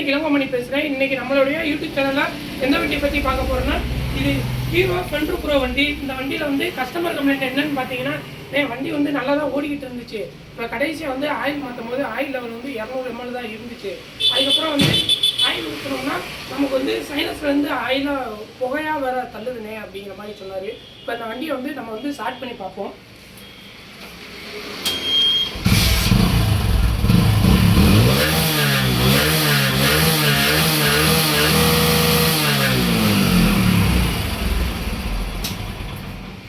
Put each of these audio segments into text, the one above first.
இன்னைக்கு இளங்கமணி பேசுகிறேன் இன்னைக்கு நம்மளுடைய யூடியூப் சேனலில் எந்த வண்டியை பற்றி பார்க்க போகிறோன்னா இது ஹீரோ ஸ்பெண்டர் ப்ரோ வண்டி. இந்த வண்டியில் வந்து கஸ்டமர் கம்ப்ளைண்ட் என்னன்னு பார்த்தீங்கன்னா ஏன் வண்டி வந்து நல்லா தான் ஓடிக்கிட்டு இருந்துச்சு. இப்போ கடைசியாக வந்து ஆயில் மாற்றும் போது ஆயில் லெவல் வந்து இரநூறு எம்எல் தான் இருந்துச்சு. அதுக்கப்புறம் வந்து ஆயில் ஊற்றுனோம்னா நமக்கு வந்து சைனஸ்லேருந்து ஆயிலாக புகையாக வர தள்ளுதுனே அப்படிங்கிற மாதிரி சொன்னார். இப்போ இந்த வண்டியை வந்து நம்ம வந்து ஸ்டார்ட் பண்ணி பார்ப்போம்.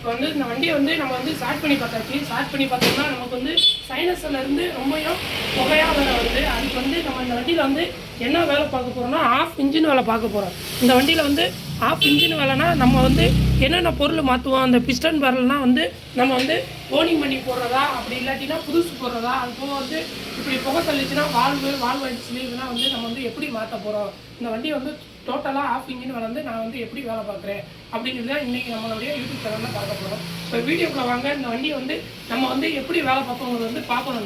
இப்போ வந்து இந்த வண்டியை வந்து நம்ம வந்து ஸ்டார்ட் பண்ணி பார்த்தாச்சு. ஸ்டார்ட் பண்ணி பார்த்தோம்னா நமக்கு வந்து சைனஸ்லேருந்து ரொம்பவும் புகையாக வர வருது. அதுக்கு வந்து நம்ம இந்த வண்டியில் வந்து என்ன வேலை பார்க்க போகிறோம்னா ஆஃப் இன்ஜின் வேலை பார்க்க போகிறோம் இந்த வண்டியில் வந்து ஆஃப் இன்ஜின் வேலைனா நம்ம வந்து என்னென்ன பொருள் மாற்றுவோம் அந்த பிஸ்டன் பேரல்னா வந்து நம்ம வந்து ஓனிங் பண்ணி போடுறதா அப்படி இல்லாட்டினா புதுசு போடுறதா அது போக வந்து இப்படி புகை தள்ளிச்சுன்னா வால்வு வால்வு அடிச்சு இதெல்லாம் வந்து நம்ம வந்து எப்படி மாற்ற போகிறோம் இந்த வண்டியை வந்து டோட்டலாக ஆஃப் இன்ஜின் வளர்ந்து நான் வந்து எப்படி வேலை பார்க்குறேன் அப்படிங்கிறது தான் இன்றைக்கி நம்மளுடைய யூடியூப் சேனலில் பார்க்க போகிறோம் இப்போ வீடியோக்குள்ள வாங்க. இந்த வண்டியை வந்து நம்ம வந்து எப்படி வேலை பார்ப்போங்கிறது வந்து பார்க்கணும்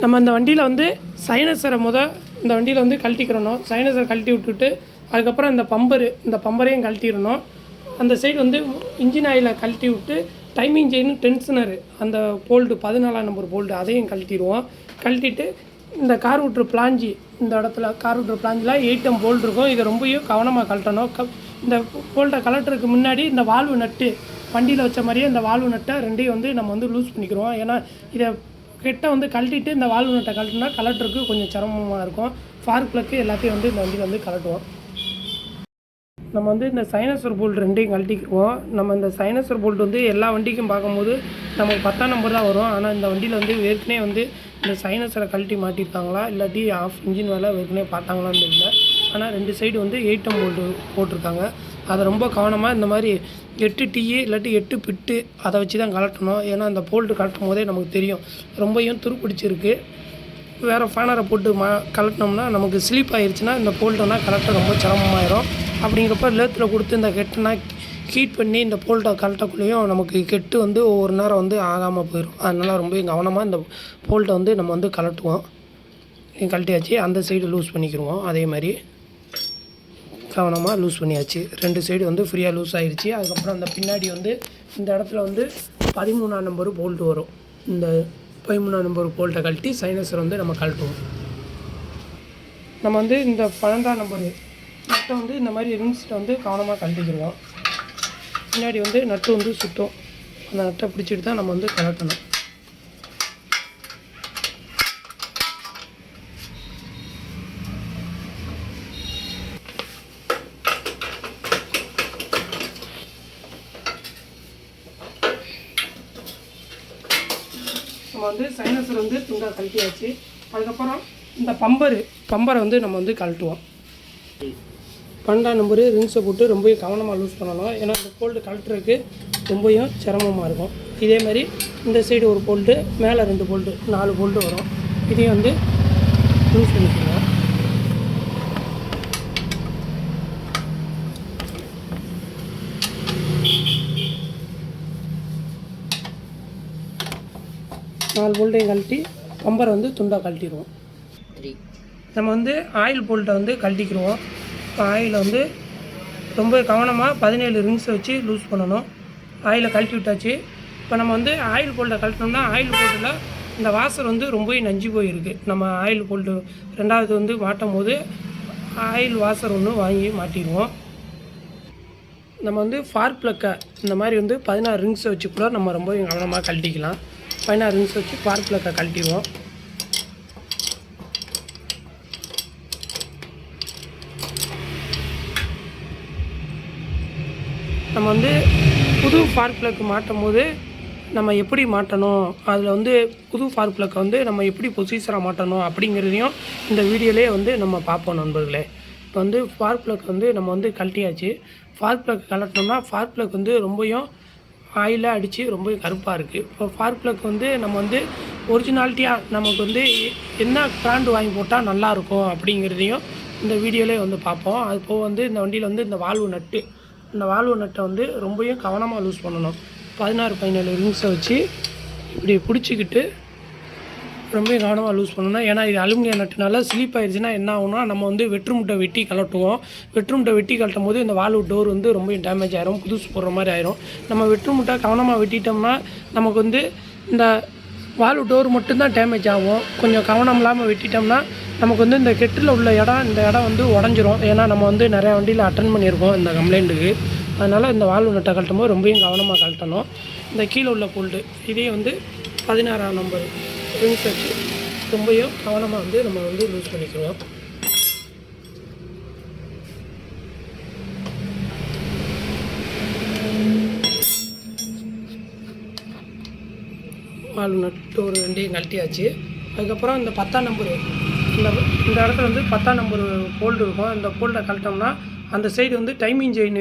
நம்ம இந்த வண்டியில் வந்து சைனஸரை முத இந்த வண்டியில் வந்து கழட்டிக்கிறணும். சைனஸரை கழட்டி விட்டுட்டு அதுக்கப்புறம் இந்த பம்பரு இந்த பம்பரையும் கழட்டிடணும். அந்த சைடு வந்து இன்ஜின் ஆயிலை கழட்டி விட்டு டைமிங் செயின் டென்ஷனரு அந்த போல்டு பதினாலாம் நம்பர் போல்டு அதையும் கழட்டிடுவோம். கழட்டிட்டு இந்த கார் விட்ரு பிளாஞ்சி இந்த இடத்துல கார் விட்ரு பிளாஞ்சில் எயிட்டம் போல்ட் இருக்கும். இதை ரொம்பவும் கவனமாக கழட்டணும். க இந்த போல்ட்டை கலட்டுறதுக்கு முன்னாடி இந்த வால்வு நட்டு வண்டியில் வச்ச மாதிரியே இந்த வால்வு நட்டை ரெண்டையும் வந்து நம்ம வந்து லூஸ் பண்ணிக்கிறோம் ஏன்னா இதை கிட்ட வந்து கழட்டிட்டு இந்த வால்வு நட்டை கழட்டினா கலட்டுறதுக்கு கொஞ்சம் சிரமமாக இருக்கும். ஃபார்க் ப்ளக்கு எல்லாத்தையும் வந்து இந்த வண்டியில் வந்து கலட்டுவோம் நம்ம வந்து இந்த சைனசர் போல்ட் ரெண்டையும் கழட்டிக்குவோம் நம்ம இந்த சைனசர் போல்ட் வந்து எல்லா வண்டிக்கும் பார்க்கும்போது நமக்கு பத்தாம் நம்பர் தான் வரும். ஆனால் இந்த வண்டியில் வந்து ஏற்கனவே வந்து இந்த சைனஸில் கழட்டி மாட்டியிருக்காங்களா இல்லாட்டி ஆஃப் இன்ஜின் வேலை ஏற்கனவே பார்த்தாங்களான்னு தெரியல. ஆனால் ரெண்டு சைடு வந்து எயிட்டம் போல்டு போட்டிருக்காங்க. அதை ரொம்ப கவனமாக இந்த மாதிரி எட்டு டீயே இல்லாட்டி எட்டு பிட்டு அதை வச்சு தான் கலட்டணும் ஏன்னா அந்த போல்ட்டு கலட்டும் போதே நமக்கு தெரியும். ரொம்பையும் துருப்பிடிச்சிருக்கு. வேறு ஃபேனரை போட்டு மா கலட்டினோம்னா நமக்கு ஸ்லீப் ஆயிடுச்சுன்னா இந்த போல்ட்டோனா கலட்ட ரொம்ப சிரமமாயிரும். அப்படிங்கிறப்ப லேத்தில் கொடுத்து இந்த கெட்டுனா ஹீட் பண்ணி இந்த போல்ட்டை கலட்டக்குள்ளேயும் நமக்கு கெட்டு வந்து ஒவ்வொரு நேரம் வந்து ஆகாமல் போயிடும் அதனால் ரொம்ப கவனமாக இந்த போல்ட்டை வந்து நம்ம வந்து கலட்டுவோம் கழட்டியாச்சு. அந்த சைடு லூஸ் பண்ணிக்கிடுவோம் அதே மாதிரி கவனமாக லூஸ் பண்ணியாச்சு. ரெண்டு சைடு வந்து ஃப்ரீயாக லூஸ் ஆகிடுச்சு அதுக்கப்புறம் அந்த பின்னாடி வந்து இந்த இடத்துல வந்து பதிமூணாம் நம்பர் போல்ட்டு வரும். இந்த பதிமூணாம் நம்பர் போல்ட்டை கழட்டி சைனஸர் வந்து நம்ம கழட்டுவோம். நம்ம வந்து இந்த பன்னெண்டாம் நம்பர் நட்டை வந்து இந்த மாதிரி ரிங்ஸில் வந்து கவனமாக கழட்டிக்கிடுவோம் பின்னாடி வந்து நட்டு வந்து சுத்தம். அந்த நட்டை பிடிச்சிட்டு தான் நம்ம வந்து கலட்டணும் நம்ம வந்து சைனஸர் வந்து துண்டாக கழட்டியாச்சு. அதுக்கப்புறம் இந்த பம்பரு பம்பரை வந்து நம்ம வந்து கழட்டுவோம். பன்னெண்டாம் நம்பரு ரிங்ஸை போட்டு ரொம்ப கவனமாக லூஸ் பண்ணணும். ஏன்னா இந்த போல்ட்டு கழட்டுறதுக்கு ரொம்பவும் சிரமமாக இருக்கும். இதே மாதிரி இந்த சைடு ஒரு போல்ட்டு மேலே ரெண்டு போல்ட்டு நாலு போல்ட்டு வரும். இதையும் வந்து லூஸ் பண்ணிக்கணும் நாலு போல்ட்டையும் கழட்டி பம்பரை வந்து துண்டாக கழட்டிடுவோம் நம்ம வந்து ஆயில் போல்ட்டை வந்து கழட்டிக்கிடுவோம் ஆயிலை வந்து ரொம்ப கவனமாக பதினேழு ரிங்ஸை வச்சு லூஸ் பண்ணணும். ஆயிலை கழட்டி விட்டாச்சு. இப்போ நம்ம வந்து ஆயில் போல்ட்டை கழட்டினோம்னா ஆயில் போல்ட்டில் இந்த வாசர் வந்து ரொம்பவே நஞ்சு போயிருக்கு. நம்ம ஆயில் போல்ட்டு ரெண்டாவது வந்து மாட்டும் போது ஆயில் வாசர் ஒன்று வாங்கி மாட்டிடுவோம். நம்ம வந்து ஃபார் ப்ளக்கை இந்த மாதிரி வந்து பதினாறு ரிங்ஸை வச்சு கூட நம்ம ரொம்ப கவனமாக கழட்டிக்கலாம். பதினாறு ரிங்ஸ் வச்சு ஃபார் ப்ளக்கை கழட்டிடுவோம். நம்ம வந்து புது ஃபார் ப்ளக்கு மாட்டும் போது நம்ம எப்படி மாட்டணும்? அதில் வந்து புது ஃபார் ப்ளக்கை வந்து நம்ம எப்படி பொசிஷனாக மாட்டணும் அப்படிங்கிறதையும் இந்த வீடியோலேயே வந்து நம்ம பார்ப்போம் நண்பர்களே. இப்போ வந்து ஃபார் ப்ளக் வந்து நம்ம வந்து கழட்டியாச்சு. ஃபார் ப்ளக் கலட்டினோம்னா ஃபார் ப்ளக் வந்து ரொம்பவும் ஆயிலாக அடித்து ரொம்ப கருப்பாக இருக்குது இப்போ ஃபார் ப்ளக் வந்து நம்ம வந்து ஒரிஜினாலிட்டியாக நமக்கு வந்து என்ன பிராண்டு வாங்கி போட்டால் நல்லாயிருக்கும் அப்படிங்கிறதையும் இந்த வீடியோலேயே வந்து பார்ப்போம். அது போக வந்து இந்த வண்டியில் வந்து இந்த வால்வு நட்டு இந்த வால்வு நட்டை வந்து ரொம்பவும் கவனமாக லூஸ் பண்ணணும். பதினாறு பதினேழு ரிங்ஸை வச்சு இப்படி பிடிச்சிக்கிட்டு ரொம்ப கவனமாக லூஸ் பண்ணணும். ஏன்னா இது அலுமினியம் நட்டுனால ஸ்லீப் ஆயிடுச்சுன்னா என்ன ஆகும்னா நம்ம வந்து வெற்றுமுட்டை வெட்டி கலட்டுவோம் வெற்றுமுட்டை வெட்டி கலட்டும் போது இந்த வால்வு டோர் வந்து ரொம்ப டேமேஜ் ஆயிரும் புதுசு போடுற மாதிரி ஆயிரும். நம்ம வெற்றுமுட்டை கவனமாக வெட்டிட்டோம்னா நமக்கு வந்து இந்த வால்வு டோர் மட்டும்தான் டேமேஜ் ஆகும். கொஞ்சம் கவனம் இல்லாமல் வெட்டிட்டோம்னா நமக்கு வந்து இந்த கெட்டில் உள்ள இடம் இந்த இடம் வந்து உடஞ்சிரும். ஏன்னா நம்ம வந்து நிறையா வண்டியில் அட்டன் பண்ணியிருக்கோம் இந்த கம்ப்ளைண்ட்டுக்கு அதனால் இந்த வால்வு நட்டை கழட்டும் போது ரொம்பவும் கவனமாக கழட்டணும். இந்த கீழே உள்ள போல்டு இதே வந்து பதினாறாம் நம்பர் ரிங்ஸ் வச்சு ரொம்பவும் கவனமாக வந்து நம்ம வந்து லூஸ் you. பால் நட்டு ஒரு ரெண்டையும் கழட்டியாச்சு. அதுக்கப்புறம் இந்த பத்தாம் நம்பரு இந்த இந்த இடத்துல வந்து பத்தாம் நம்பர் போல்டு இருக்கும். இந்த போல்டை கழட்டோம்னா அந்த சைடு வந்து டைமிங் செயின்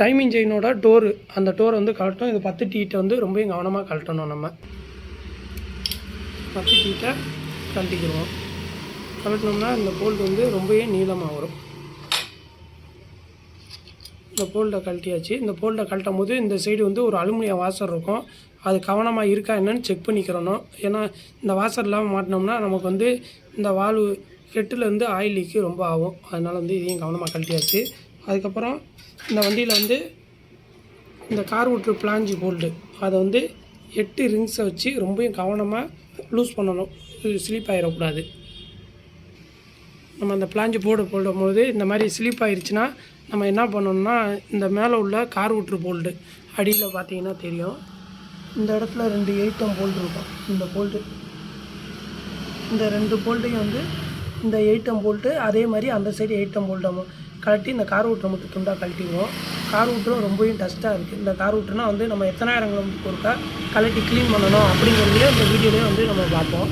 டைமிங் செயினோட டோரு அந்த டோரை வந்து கழட்டும். இது பத்து டீட்டை வந்து ரொம்பவும் கவனமாக கழட்டணும் நம்ம. பத்து டீட்டை கழட்டிக்கிடுவோம். கழட்டினோம்னா இந்த போல்டு வந்து ரொம்பவே நீளமாக வரும். இந்த போல்டை கழட்டியாச்சு. இந்த போல்டை கழட்டும் போது இந்த சைடு வந்து ஒரு அலுமினியம் வாசர் இருக்கும். அது கவனமாக இருக்கா என்னன்னு செக் பண்ணிக்கிறணும். ஏன்னா இந்த வாசர் இல்லாமல் மாட்டினோம்னா நமக்கு வந்து இந்த வால்வு கெட்டுலேருந்து ஆயில் லீக்கு ரொம்ப ஆகும். அதனால் வந்து இதையும் கவனமாக கழட்டியாச்சு. அதுக்கப்புறம் இந்த வண்டியில் வந்து இந்த கார் ஓட்டுற பிளாஞ்சி போல்டு அதை வந்து எட்டு ரிங்ஸை வச்சு ரொம்பவும் கவனமாக லூஸ் பண்ணணும். ஸ்லீப் ஆகிடக்கூடாது நம்ம அந்த பிளாஞ்சு போர்டு போடும்போது இந்த மாதிரி ஸ்லிப் ஆயிடுச்சுன்னா நம்ம என்ன பண்ணணும்னா இந்த மேலே உள்ள கார் ஓட்டுற போல்டு அடியில் பார்த்தீங்கன்னா தெரியும். இந்த இடத்துல ரெண்டு எயிட்டம் போல்டு இருக்கும். இந்த போல்டு இந்த ரெண்டு போல்ட்டையும் வந்து இந்த எயிட்டம் போல்ட்டு அதே மாதிரி அந்த சைடு எயிட்டம் போல்ட்டும் கழட்டி இந்த கார் விட்ரை மட்டும் துண்டாக கழட்டிடுவோம் கார் விட்ரும் ரொம்பவும் டஸ்ட்டாக இருக்குது இந்த கார் விட்ருனா வந்து நம்ம எத்தனாயிரம் கிலோமீட்டருக்கு ஒருக்கா கழட்டி க்ளீன் பண்ணணும் அப்படிங்கிறதையே இந்த வீடியோலேயே வந்து நம்ம பார்ப்போம்.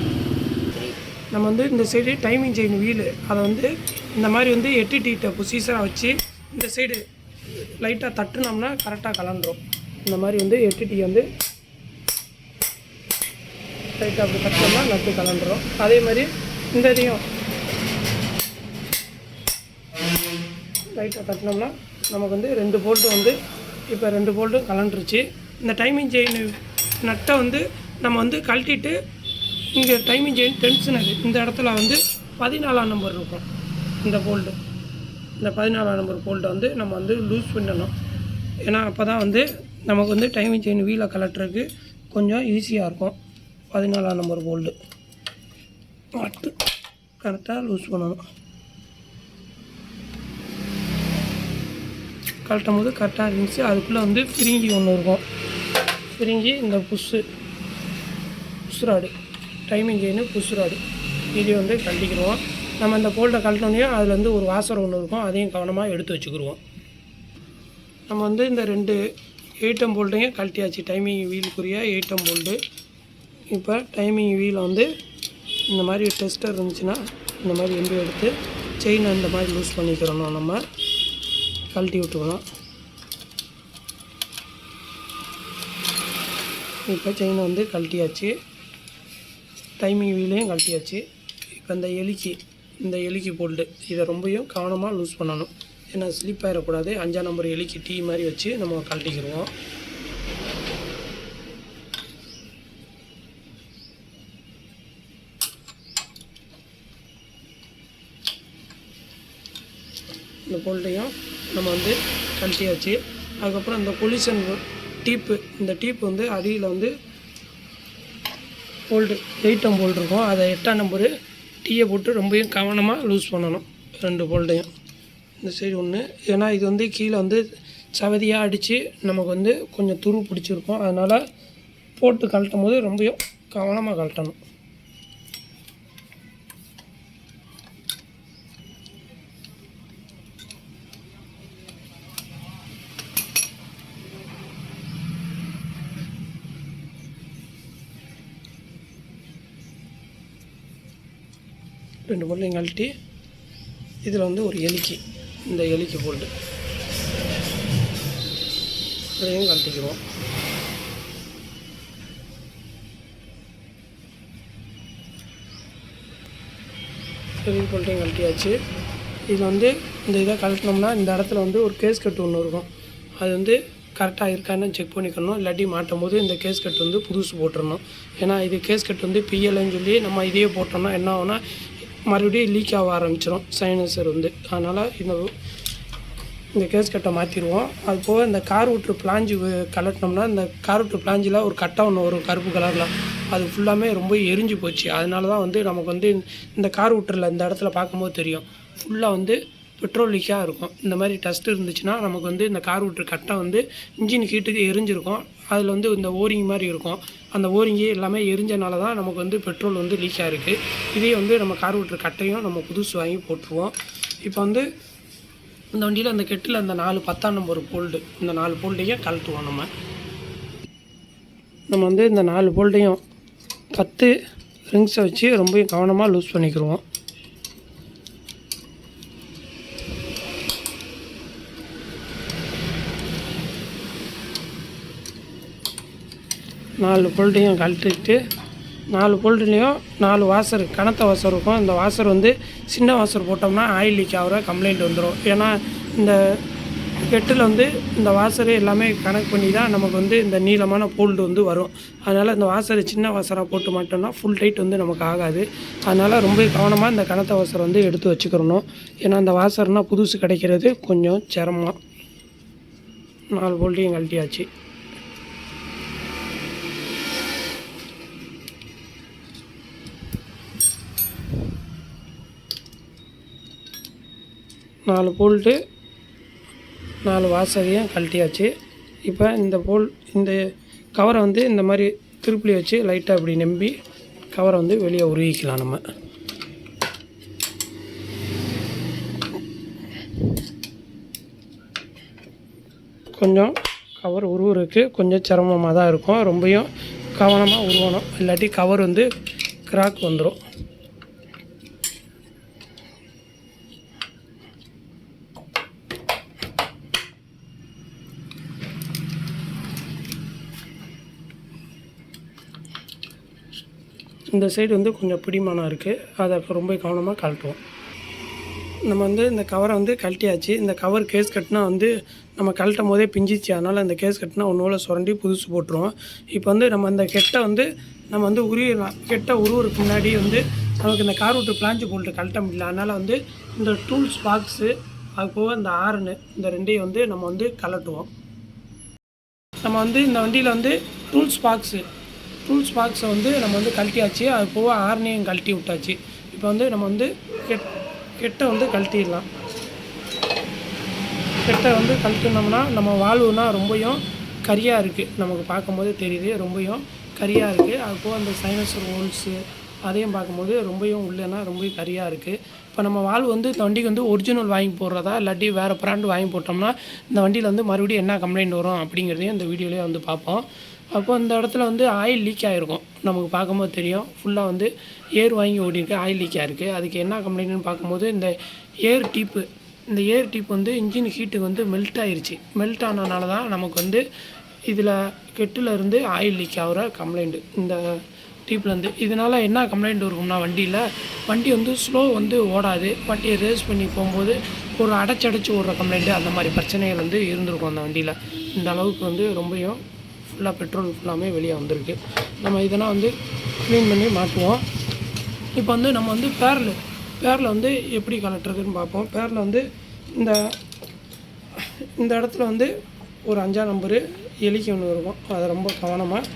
நம்ம வந்து இந்த சைடு டைமிங் செயின் வீலு அதை வந்து இந்த மாதிரி வந்து எட்டு டீட்டை பொசிஷனாக வச்சு இந்த சைடு லைட்டாக தட்டுனோம்னா கரெக்டாக கலந்துரும். இந்த மாதிரி வந்து எட்டு டீ வந்து லைட்டாக அப்படி தட்டினோம்னா நட்டு கலந்துரும். அதே மாதிரி இந்த இதையும் லைட்டாக தட்டினோம்னா நமக்கு வந்து ரெண்டு போல்ட்டு வந்து இப்போ ரெண்டு போல்ட்டும் கலண்டுருச்சு இந்த டைமிங் செயின் நட்டை வந்து நம்ம வந்து கழட்டிட்டு இங்கே டைமிங் செயின் டென்ஷனரு இந்த இடத்துல வந்து பதினாலாம் நம்பர் இருக்கும். இந்த போல்டு. இந்த பதினாலாம் நம்பர் போல்ட்டை வந்து நம்ம வந்து லூஸ் பண்ணணும். ஏன்னா அப்போ தான் வந்து நமக்கு வந்து டைமிங் செயின் வீலை கலட்டுறதுக்கு கொஞ்சம் ஈஸியாக இருக்கும். பதினாலாம் நம்பர் போல்டு பார்த்து கரெக்டாக லூஸ் பண்ணணும். கழட்டும் போது கரெக்டாக இருந்துச்சு. அதுக்குள்ளே வந்து பிரிங்கி ஒன்று இருக்கும். பிரிங்கி இந்த push pushrod timing chain pushrod இதை வந்து கழட்டிக்கிடுவோம். நம்ம இந்த போல்ட்டை கழட்டினோடனே அதில் வந்து ஒரு வாசர் ஒன்று இருக்கும். அதையும் கவனமாக எடுத்து வச்சுக்கிடுவோம். நம்ம வந்து இந்த ரெண்டு எயிட்டம் போல்ட்டையும் கழட்டியாச்சு. டைமிங் வீலுக்குரிய எயிட்டம் போல்ட்டு இப்போ டைமிங் வீலை வந்து இந்த மாதிரி டெஸ்டர் இருந்துச்சுன்னா இந்த மாதிரி எம்பி எடுத்து செயினை இந்த மாதிரி லூஸ் பண்ணிக்கிறணும் நம்ம கழட்டி விட்டுக்கணும் இப்போ செயினை வந்து கழட்டியாச்சு. டைமிங் வீலையும் கழட்டியாச்சு. இப்போ இந்த எலிக்கி இந்த எலிக்கி போல்டு இதை ரொம்பையும் கவனமாக லூஸ் பண்ணணும். ஏன்னா ஸ்லிப் ஆகிடக்கூடாது அஞ்சாம் நம்பர் எலிக்கி டீ மாதிரி வச்சு நம்ம கழட்டிக்கிடுவோம். இந்த கோல்டையும் நம்ம வந்து கழட்டியாச்சு. அதுக்கப்புறம் இந்த பொல்யூஷன் டீப்பு இந்த டீப் வந்து அடியில் வந்து போல்டு எயிட்டம் போல்டு இருக்கும். அதை எட்டாம் நம்பரு டீயை போட்டு ரொம்பவும் கவனமாக லூஸ் பண்ணணும் ரெண்டு போல்டையும் இந்த சைடு ஒன்று ஏன்னா இது வந்து கீழே வந்து சவதியாக அடித்து நமக்கு வந்து கொஞ்சம் துரு பிடிச்சிருக்கும். அதனால் போட்டு கழட்டும் போது ரொம்பவும் கவனமாக கழட்டணும். ரெண்டு பொருளையும் கழட்டி இதில் வந்து ஒரு எலிக்கு இந்த எலிக்கி போல்டு இதையும் கழட்டிக்குவோம் எலி போல்ட்டையும் கழட்டியாச்சு இதில் வந்து இந்த இதை கழட்டினோம்னா இந்த இடத்துல வந்து ஒரு கேஸ் கட்டு ஒன்று இருக்கும். அது வந்து கரெக்டாக இருக்கான்னு செக் பண்ணிக்கணும். இல்லாட்டி மாட்டும் போது இந்த கேஸ் கட் வந்து புதுசு போட்டுடணும் ஏன்னா இது கேஸ் கட் வந்து பிஎல்னு சொல்லி நம்ம இதையே போட்டோம்னா என்ன ஆகும்னா மறுபடியும் லீக் ஆக ஆரம்பிச்சிடும் சைனஸர் வந்து. அதனால் இந்த இந்த கேஸ் கட்டை மாற்றிடுவோம் அது போக இந்த கார் விட்ரு பிளாஞ்சி கலட்டினோம்னா இந்த கார் விட்ரு பிளாஞ்சில் ஒரு கட்டை ஒன்று வரும் கருப்பு கலரில் அது ஃபுல்லாமே ரொம்ப எரிஞ்சு போச்சு. அதனால தான் வந்து நமக்கு வந்து இந்த கார் விட்ரில் இந்த இடத்துல பார்க்கும்போது தெரியும். ஃபுல்லாக வந்து பெட்ரோல் லீக்காக இருக்கும். இந்த மாதிரி டஸ்ட் இருந்துச்சுன்னா நமக்கு வந்து இந்த கார் விட்ரு கட்டை வந்து இன்ஜின் ஹீட்டுக்கு எரிஞ்சிருக்கும். அதில் வந்து இந்த ஓரிங் மாதிரி இருக்கும். அந்த ஓரிங்கி எல்லாமே எரிஞ்சனால தான் நமக்கு வந்து பெட்ரோல் வந்து லீக் ஆகிருக்கு இதே வந்து நம்ம கார் ஓட்டுற கட்டையும் நம்ம புதுசு வாங்கி போட்டுருவோம். இப்போ வந்து இந்த வண்டியில் அந்த கெட்டில் அந்த நாலு பத்தாம் நம்பர் போல்டு இந்த நாலு போல்டையும் கழட்டுவோம் நம்ம. நம்ம வந்து இந்த நாலு போல்டையும் பத்து ரிங்ஸை வச்சு ரொம்ப கவனமாக லூஸ் பண்ணிக்கிடுவோம் நாலு போல்ட்டையும் கழட்டிட்டு நாலு போல்ட்லேயும் நாலு வாசர் கனத்த வாசர் இருக்கும். இந்த வாசர் வந்து சின்ன வாசர் போட்டோம்னா ஆயில் லீக் ஆகிற கம்ப்ளைண்ட் வந்துடும் ஏன்னா இந்த கெட்டில் வந்து இந்த வாசரு எல்லாமே கனெக்ட் பண்ணி தான் நமக்கு வந்து இந்த நீளமான போல்டு வந்து வரும். அதனால் இந்த வாசரை சின்ன வாசராக போட்டு மாட்டோம்னா ஃபுல் டைட் வந்து நமக்கு ஆகாது. அதனால் ரொம்ப கவனமாக இந்த கனத்த வாசரை வந்து எடுத்து வச்சுக்கிறணும் ஏன்னா இந்த வாசர்னால் புதுசு கிடைக்கிறது கொஞ்சம் சிரமம். நாலு போல்ட்டையும் கழட்டியாச்சு. நாலு போல்ட்டு நாலு வாசகையும் கழட்டியாச்சு. இப்போ இந்த போல் இந்த கவரை வந்து இந்த மாதிரி திருப்பி வச்சு லைட்டாக இப்படி நம்பி கவரை வந்து வெளியே உருவிக்கலாம் நம்ம. கொஞ்சம் கவர் உருவுறதுக்கு கொஞ்சம் சிரமமாக தான் இருக்கும். ரொம்பையும் கவனமாக உருவணும். இல்லாட்டி கவர் வந்து கிராக் வந்துடும் இந்த சைடு வந்து கொஞ்சம் பிடிமானம் இருக்குது அதை ரொம்ப கவனமாக கழட்டுவோம். நம்ம வந்து இந்த கவரை வந்து கழட்டியாச்சு. இந்த கவர் கேஸ் கட்டினா வந்து நம்ம கழட்டும் போதே பிஞ்சிச்சு. அதனால் இந்த கேஸ் கட்டினா ஒன்றோட சுரண்டி புதுசு போட்டுருவோம். இப்போ வந்து நம்ம அந்த கெட்டை வந்து நம்ம வந்து உருவிடலாம் கெட்ட உருவுறதுக்கு முன்னாடி வந்து நமக்கு இந்த கார் விட்டு பிளாஞ்சு போல்ட்டு கழட்ட முடியல. அதனால் வந்து இந்த டூல்ஸ் பாக்ஸு அது போக இந்த ஆறுனு இந்த ரெண்டையும் வந்து நம்ம வந்து கலட்டுவோம் நம்ம வந்து இந்த வண்டியில் வந்து டூல்ஸ் பாக்ஸு டூல்ஸ் பாக்ஸை வந்து நம்ம வந்து கழட்டியாச்சு. அது போக ஆர்னையும் கழட்டி விட்டாச்சு. இப்போ வந்து நம்ம வந்து கெட் கெட்டை வந்து கழட்டிடலாம். கெட்டை வந்து கழட்டினோம்னா நம்ம வாழ்வுனா ரொம்பையும் கரியாக இருக்குது நமக்கு பார்க்கும்போது தெரியுது ரொம்பையும் கரியாக இருக்குது அது போக அந்த சைனஸர் ஹோல்ஸு அதையும் பார்க்கும்போது ரொம்பையும் உள்ளேனா ரொம்ப கரியாக இருக்குது இப்போ நம்ம வால்வு வந்து இந்த வண்டிக்கு வந்து ஒரிஜினல் வாங்கி போடுறதா இல்லாட்டி வேறு பிராண்டு வாங்கி போட்டோம்னா இந்த வண்டியில் வந்து மறுபடியும் என்ன கம்ப்ளைண்ட் வரும் அப்படிங்கிறதையும் இந்த வீடியோலேயே வந்து பார்ப்போம். அப்போ அந்த இடத்துல வந்து ஆயில் லீக் ஆகிருக்கும் நமக்கு பார்க்கும்போது தெரியும். ஃபுல்லாக வந்து ஏர் வாங்கி ஓடிருக்கு ஆயில் லீக் ஆகிருக்கு அதுக்கு என்ன கம்ப்ளைண்ட்னு பார்க்கும்போது இந்த ஏர் டீப்பு இந்த ஏர் டீப் வந்து இன்ஜின் ஹீட்டு வந்து மெல்ட் ஆயிருச்சு. மெல்ட் ஆனதுனால தான் நமக்கு வந்து இதில் கெட்டில் இருந்து ஆயில் லீக் ஆகிற கம்ப்ளைண்ட்டு இந்த டீப்லேருந்து இதனால் என்ன கம்ப்ளைண்ட் இருக்கும்னா வண்டியில் வண்டி வந்து ஸ்லோ வந்து ஓடாது. வண்டியை ரேஸ் பண்ணி போகும்போது ஒரு அடைச்சடைச்சு ஓடுற கம்ப்ளைண்ட்டு அந்த மாதிரி பிரச்சனைகள் வந்து இருந்திருக்கும் அந்த வண்டியில். இந்த அளவுக்கு வந்து ரொம்பவும் ஃபுல்லாக பெட்ரோல் ஃபுல்லாமே வெளியே வந்திருக்கு. நம்ம இதெல்லாம் வந்து க்ளீன் பண்ணி மாட்டுவோம் இப்போ வந்து நம்ம வந்து பேரில் பேரில் வந்து எப்படி கலட்டுறதுன்னு பார்ப்போம். பேரில் வந்து இந்த இந்த இடத்துல வந்து ஒரு அஞ்சாம் நம்பரு எலிக்கி ஒன்று இருக்கும். அதை ரொம்ப கவனமாக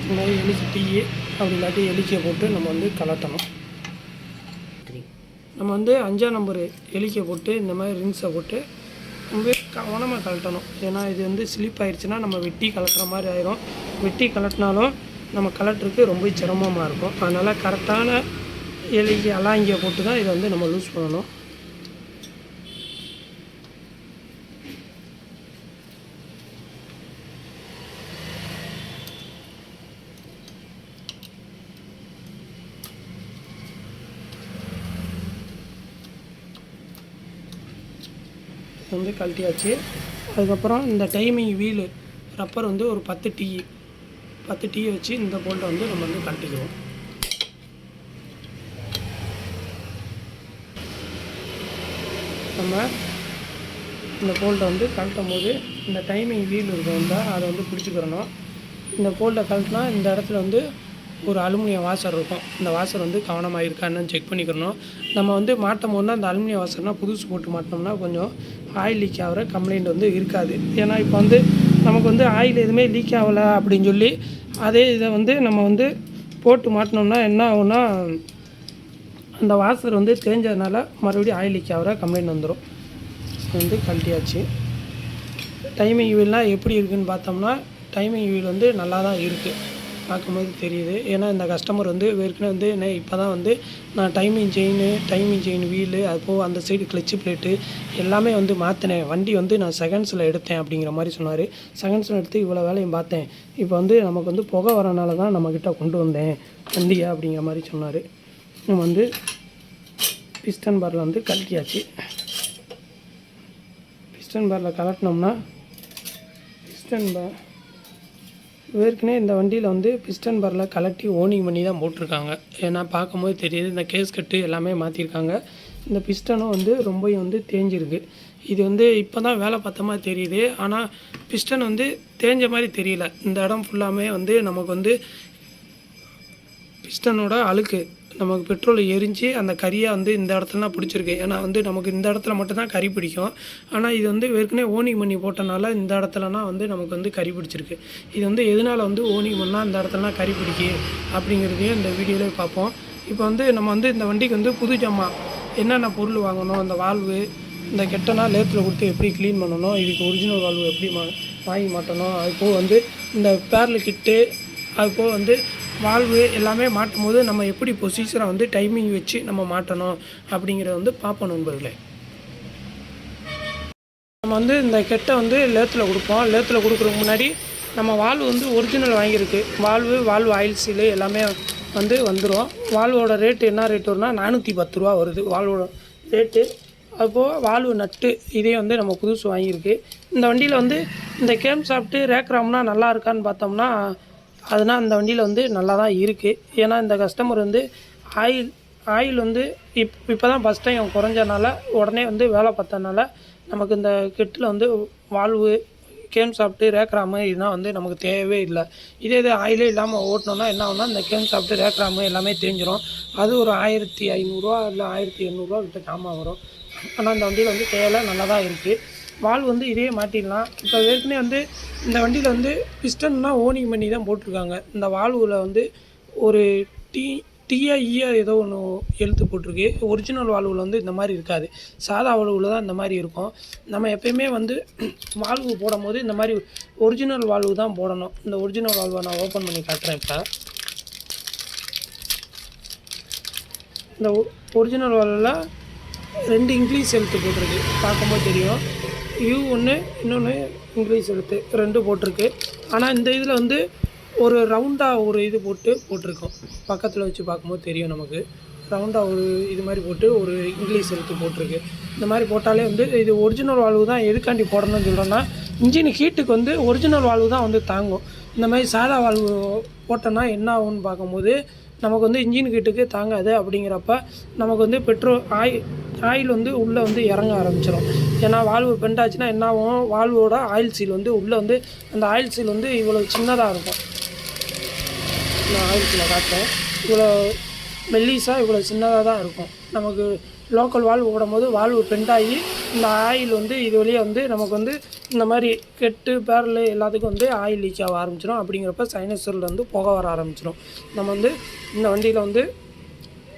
இந்த மாதிரி எலிக்கி டீ அப்படி இல்லாட்டி எலிக்கியை போட்டு நம்ம வந்து கலட்டணும். நம்ம வந்து அஞ்சாம் நம்பரு எலிக்கை போட்டு இந்த மாதிரி ரிங்ஸை போட்டு ரொம்ப கவனமாக கலட்டணும் ஏன்னா இது வந்து ஸ்லிப் ஆயிடுச்சுன்னா நம்ம வெட்டி கலட்டுற மாதிரி ஆயிரும். வெட்டி கலட்டினாலும் நம்ம கலட்டுறதுக்கு ரொம்ப சிரமமாக இருக்கும். அதனால் கரெக்டான எலி அலாங்கியை போட்டு தான் இதை வந்து நம்ம லூஸ் பண்ணணும். வந்து கழட்டியாச்சு. அதுக்கப்புறம் இந்த டைமிங் வீலு ரப்பர் வந்து ஒரு பத்து டீ பத்து டீ வச்சு இந்த போல்ட்டை வந்து நம்ம வந்து கழட்டிக்குவோம் நம்ம இந்த போல்ட்டை வந்து கழட்டும் போது இந்த டைமிங் வீல் இருக்கும் இருந்தால் அதை வந்து பிடிச்சிக்கிறணும். இந்த போல்ட்டை கழட்டினா இந்த இடத்துல வந்து ஒரு அலுமினியம் வாசர் இருக்கும். இந்த வாசர் வந்து கவனமாக இருக்கான்னு செக் பண்ணிக்கிறணும் நம்ம வந்து மாட்டும் போது அந்த அலுமினியம் வாசர்னால் புதுசு போட்டு மாட்டோம்னா கொஞ்சம் ஆயில் லீக் ஆகிற கம்ப்ளைண்ட் வந்து இருக்காது. ஏன்னா இப்போ வந்து நமக்கு வந்து ஆயில் எதுவுமே லீக் ஆகலை அப்படின்னு சொல்லி அதே இதை வந்து நம்ம வந்து போட்டு மாட்டினோம்னா என்ன ஆகும்னா அந்த வாசர் வந்து தேஞ்சதுனால மறுபடியும் ஆயில் லீக் ஆகிற கம்ப்ளைண்ட் வந்துடும் வந்து கழட்டியாச்சு. டைமிங் வீல்லாம் எப்படி இருக்குன்னு பார்த்தோம்னா டைமிங் வீல் வந்து நல்லா தான் இருக்குது பார்க்கும்போது தெரியுது. ஏன்னா இந்த கஸ்டமர் வந்து ஏற்கனவே வந்து என்ன இப்போ தான் வந்து நான் timing chain timing chain wheel அது போக அந்த சைடு கிளச்சு பிளேட்டு எல்லாமே வந்து மாற்றினேன் வண்டி வந்து நான் செகண்ட்ஸில் எடுத்தேன் அப்படிங்கிற மாதிரி சொன்னார். செகண்ட்ஸில் எடுத்து இவ்வளோ வேலையும் பார்த்தேன். இப்போ வந்து நமக்கு வந்து புகை வரனால தான் நம்மக்கிட்ட கொண்டு வந்தேன். வண்டியை அப்படிங்கிற மாதிரி சொன்னார். நம்ம வந்து பிஸ்டன் பாரில் வந்து கழட்டியாச்சு. பிஸ்டன் பாரில் கலட்டினோம்னா பிஸ்டன் பார் ஏற்கனவே இந்த வண்டியில் வந்து பிஸ்டன் பரில் கலட்டி ஓனிங் பண்ணி தான் போட்டிருக்காங்க. ஏன்னா பார்க்கும்போது தெரியுது இந்த கேஸ் கட்டு எல்லாமே மாற்றிருக்காங்க இந்த பிஸ்டனும் வந்து ரொம்பவும் வந்து தேஞ்சிருக்கு. இது வந்து இப்போ தான் வேலை பார்த்த மாதிரி தெரியுது. ஆனால் பிஸ்டன் வந்து தேஞ்ச மாதிரி தெரியல. இந்த இடம் ஃபுல்லாமே வந்து நமக்கு வந்து பிஸ்டனோட அழுக்கு. நமக்கு பெட்ரோல் எரிஞ்சு அந்த கறியை வந்து இந்த இடத்துலலாம் பிடிச்சிருக்கு. ஏன்னா வந்து நமக்கு இந்த இடத்துல மட்டும்தான் கறி பிடிக்கும். ஆனால் இது வந்து ஏற்கனவே ஓனிங் பண்ணி போட்டனால இந்த இடத்துலனா வந்து நமக்கு வந்து கறி பிடிச்சிருக்கு. இது வந்து எதனால் வந்து ஓனிங் பண்ணால் இந்த இடத்துலலாம் கறி பிடிக்கு? அப்படிங்கிறதையும் இந்த வீடியோவிலே பார்ப்போம். இப்போ வந்து நம்ம வந்து இந்த வண்டிக்கு வந்து புது ஜாமா என்னென்ன பொருள் வாங்கணும் அந்த வால்வு இந்த கெட்டனா லேத்தில் கொடுத்து எப்படி க்ளீன் பண்ணணும் இதுக்கு ஒரிஜினல் வால்வு எப்படி மா வாங்கி மாட்டணும் அதுபோக வந்து இந்த பேரல் கிட்டு அது போக வந்து வால்வு எல்லாமே மாட்டும் போது நம்ம எப்படி பொசிஷனை வந்து டைமிங் வச்சு நம்ம மாட்டணும் அப்படிங்கிறத வந்து பார்ப்போம் நண்பர்களே. நம்ம வந்து இந்த கெட்டை வந்து லேத்தில் கொடுப்போம். லேத்தில் கொடுக்குறதுக்கு முன்னாடி நம்ம வால்வு வந்து ஒரிஜினல் வாங்கியிருக்கு. வால்வு வால்வு ஆயில் சீலு எல்லாமே வந்து வந்துடும் வால்வோட ரேட்டு என்ன ரேட் வரும்னா நானூற்றி பத்து ரூபா வருது. வால்வோட ரேட்டு அப்போது வால்வு நட்டு இதே வந்து நம்ம புதுசு வாங்கியிருக்கு. இந்த வண்டியில் வந்து இந்த கேம் சாப்பிட்டு ரேக்ராம்னா நல்லா இருக்கான்னு பார்த்தோம்னா அதனால் அந்த வண்டியில் வந்து நல்லா தான் இருக்குது ஏன்னா இந்த கஸ்டமர் வந்து ஆயில் ஆயில் வந்து இப் இப்போ தான் ஃபஸ்ட் டைம் குறைஞ்சனால உடனே வந்து வேலை பார்த்தனால நமக்கு இந்த கெட்டில் வந்து வால்வு கேம் சாப்பிட்டு ரேக்ராமு இதெல்லாம் வந்து நமக்கு தேவையே இல்லை. இதே இது ஆயிலே இல்லாமல் ஓட்டினோம்னா என்ன ஆகுனா இந்த கேம் சாப்பிட்டு ரேக்ராமு எல்லாமே தெரிஞ்சிடும் அது ஒரு ஆயிரத்தி ஐநூறுரூவா இல்லை ஆயிரத்தி எண்ணூறுரூவா கிட்ட ஜாமான் வரும். ஆனால் அந்த வண்டியில் வந்து தேவை நல்லா தான் இருக்குது வால் வந்து இதே மாட்டிடலாம். இப்போ ஏற்கனவே வந்து இந்த வண்டியில் வந்து பிஸ்டன்னா ஓனிங் பண்ணி தான் போட்டிருக்காங்க. இந்த வால்வில் வந்து ஒரு டி டிஐஇயா ஏதோ ஒன்று எழுத்து போட்டிருக்கு. ஒரிஜினல் வால்வில் வந்து இந்த மாதிரி இருக்காது. சாதா வால்வில் தான் இந்த மாதிரி இருக்கும். நம்ம எப்பயுமே வந்து வால்வு போடும்போது இந்த மாதிரி ஒரிஜினல் வால்வு தான் போடணும். இந்த ஒரிஜினல் வால்வை நான் ஓப்பன் பண்ணி காட்டுறேன் இப்போ. இந்த ஒரிஜினல் வால்வில் ரெண்டு இங்கிலீஷ் எழுத்து போட்டிருக்கு. பார்க்கும்போது தெரியும். யூ ஒன்று இன்னொன்று இங்கிலீஷ் எழுத்து ரெண்டு போட்டிருக்கு. ஆனால் இந்த இதில் வந்து ஒரு ரவுண்டாக ஒரு இது போட்டு போட்டிருக்கோம். பக்கத்தில் வச்சு பார்க்கும்போது தெரியும் நமக்கு. ரவுண்டாக ஒரு இது மாதிரி போட்டு ஒரு இங்கிலீஷ் எழுத்து போட்டிருக்கு. இந்த மாதிரி போட்டாலே வந்து இது ஒரிஜினல் வால்வு தான் எதுக்காண்டி போடணும்னு சொல்கிறோன்னா இன்ஜின் ஹீட்டுக்கு வந்து ஒரிஜினல் வால்வு தான் வந்து தாங்கும். இந்த மாதிரி சாதா வால்வு போட்டோன்னா என்ன ஆகும்னு பார்க்கும்போது நமக்கு வந்து இன்ஜின் ஹீட்டுக்கு தாங்காது அப்படிங்கிறப்ப நமக்கு வந்து பெட்ரோல் ஆயில் ஆயில் வந்து உள்ளே வந்து இறங்க ஆரம்பிச்சிடும் ஏன்னா வால்வு பெண்ட் ஆச்சுன்னா என்ன ஆகும் வால்வோட ஆயில் சீல் வந்து உள்ளே வந்து அந்த ஆயில் சீல் வந்து இவ்வளோ சின்னதாக இருக்கும். நான் ஆயில் சீலை காட்டுறேன். இவ்வளோ மெல்லிஸாக இவ்வளோ சின்னதாக தான் இருக்கும். நமக்கு லோக்கல் வால்வு போடும்போது வால்வு பெண்ட் ஆகி இந்த ஆயில் வந்து இது வழியாக வந்து நமக்கு வந்து இந்த மாதிரி கெட்டு பேரல் எல்லாத்துக்கும் வந்து ஆயில் லீக் ஆக ஆரம்பிச்சிடும் அப்படிங்கிறப்ப சைனஸரில் வந்து புக வர ஆரம்பிச்சிடும் நம்ம வந்து இந்த வண்டியில் வந்து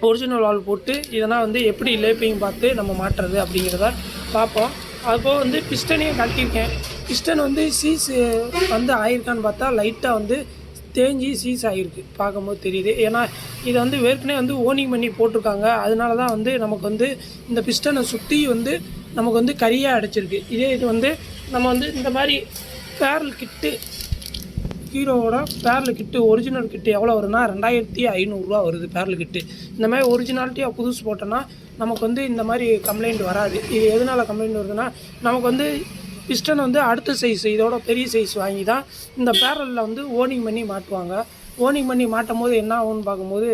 ஒரிஜினல் வால் போட்டு இதெல்லாம் வந்து எப்படி லேப்பிங் பார்த்து நம்ம மாட்டுறது அப்படிங்கிறத பார்ப்போம். அப்போது வந்து பிஸ்டனையும் கட்டியிருக்கேன். பிஸ்டன் வந்து சீஸ் வந்து ஆயிருக்கான்னு பார்த்தா லைட்டாக வந்து தேஞ்சி சீஸ் ஆகிருக்கு பார்க்கும்போது தெரியுது. ஏன்னா இதை வந்து ஏற்கனவே வந்து ஓனிங் பண்ணி போட்டிருக்காங்க. அதனால தான் வந்து நமக்கு வந்து இந்த பிஸ்டனை சுற்றி வந்து நமக்கு வந்து கரியாக அடைச்சிருக்கு. இதே இது வந்து நம்ம வந்து இந்த மாதிரி பேரல் கிட்டு ஹீரோவோட பேரல் கிட்டு ஒரிஜினல் கிட்டு எவ்வளோ வரும்னா ரெண்டாயிரத்தி ஐநூறுரூவா வருது பேரல் கிட்டு இந்த மாதிரி ஒரிஜினாலிட்டியாக புதுசு போட்டோன்னா நமக்கு வந்து இந்த மாதிரி கம்ப்ளைண்ட் வராது. இது எதனால் கம்ப்ளைண்ட் வருதுன்னா நமக்கு வந்து பிஸ்டன் வந்து அடுத்த சைஸ் இதோட பெரிய சைஸ் வாங்கி தான் இந்த பேரலில் வந்து ஓனிங் பண்ணி மாட்டுவாங்க. ஓனிங் பண்ணி மாட்டும் போது என்ன ஆகும்னு பார்க்கும்போது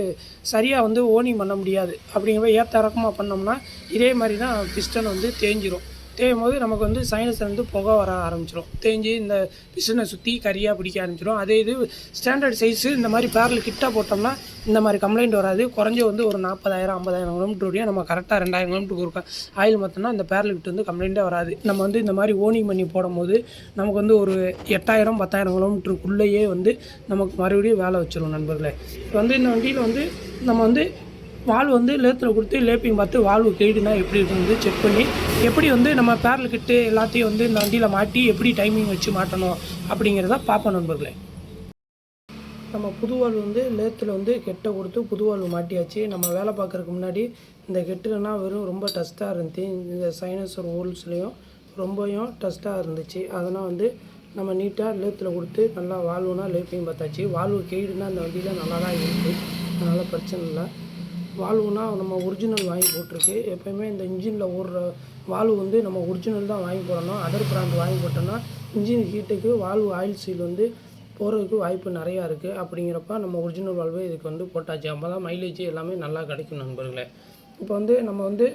சரியாக வந்து ஓனிங் பண்ண முடியாது. அப்படிங்கிற ஏற்ற இறக்கமாக பண்ணோம்னா இதே மாதிரி தான் பிஸ்டன் வந்து தேஞ்சிரும். தேயும் போது நமக்கு வந்து சைனஸ்லேருந்து புகை வர ஆரம்பிச்சிடும் தேஞ்சு இந்த பிஸ்டனை சுற்றி கரியாக பிடிக்க ஆரம்பிச்சிடும் அதே இது ஸ்டாண்டர்ட் சைஸு இந்த மாதிரி பேரல் கிட்ட போட்டோம்னா இந்த மாதிரி கம்ப்ளைண்ட் வராது. குறைஞ்ச வந்து ஒரு நாற்பதாயிரம் ஐம்பதாயிரம் கிலோமீட்டர் வரையும் நம்ம கரெக்டாக ரெண்டாயிரம் கிலோமீட்டருக்கு ஒரு ஆயில் மொத்தம்னா இந்த பேரல் கிட்ட வந்து கம்ப்ளைண்ட்டே வராது. நம்ம வந்து இந்த மாதிரி ஓனிங் பண்ணி போடும்போது நமக்கு வந்து ஒரு எட்டாயிரம் பத்தாயிரம் கிலோமீட்டருக்குள்ளேயே வந்து நமக்கு மறுபடியும் வேலை வச்சிடும் நண்பர்களே. இப்போ வந்து இந்த வண்டியில் வந்து நம்ம வந்து வால்வு வந்து லேத்தில் கொடுத்து லேப்பிங் பார்த்து வால்வு கேடுனா எப்படி இருக்குது செக் பண்ணி எப்படி வந்து நம்ம பேரல் கிட்டு எல்லாத்தையும் வந்து இந்த வண்டியில் மாட்டி எப்படி டைமிங் வச்சு மாட்டணும் அப்படிங்கிறத பார்ப்போம் நண்பர்களே. நம்ம புது வால்வு வந்து லேத்தில் வந்து கெட்டை கொடுத்து புது வால்வு மாட்டியாச்சு. நம்ம வேலை பார்க்குறதுக்கு முன்னாடி இந்த கெட்டுலனா வெறும் ரொம்ப டஸ்ட்டாக இருந்துச்சு. இந்த சைனஸர் ஹோல்ஸ்லேயும் ரொம்பவும் டஸ்ட்டாக இருந்துச்சு. அதெல்லாம் வந்து நம்ம நீட்டாக லேத்தில் கொடுத்து நல்லா வால்வுனா லேப்பையும் பார்த்தாச்சு. வால்வு கெய்டுனா அந்த வண்டியில் நல்லா தான் இருக்குது அதனால் பிரச்சனை இல்லை. வால்வுனா நம்ம ஒரிஜினல் வாங்கி போட்டிருக்கு. எப்போயுமே இந்த இன்ஜினில் ஓடுற வால்வு வந்து நம்ம ஒரிஜினல் தான் வாங்கி போடணும். அதர் பிராண்ட் வாங்கி போட்டோம்னா இன்ஜின் ஹீட்டுக்கு வால்வு ஆயில் சீல் வந்து போகிறதுக்கு வாய்ப்பு நிறையா இருக்குது அப்படிங்கிறப்ப நம்ம ஒரிஜினல் வால்வே இதுக்கு வந்து போட்டாச்சு. அப்போ தான் மைலேஜ் எல்லாமே நல்லா கிடைக்கும் நண்பர்களே. இப்போ வந்து நம்ம வந்து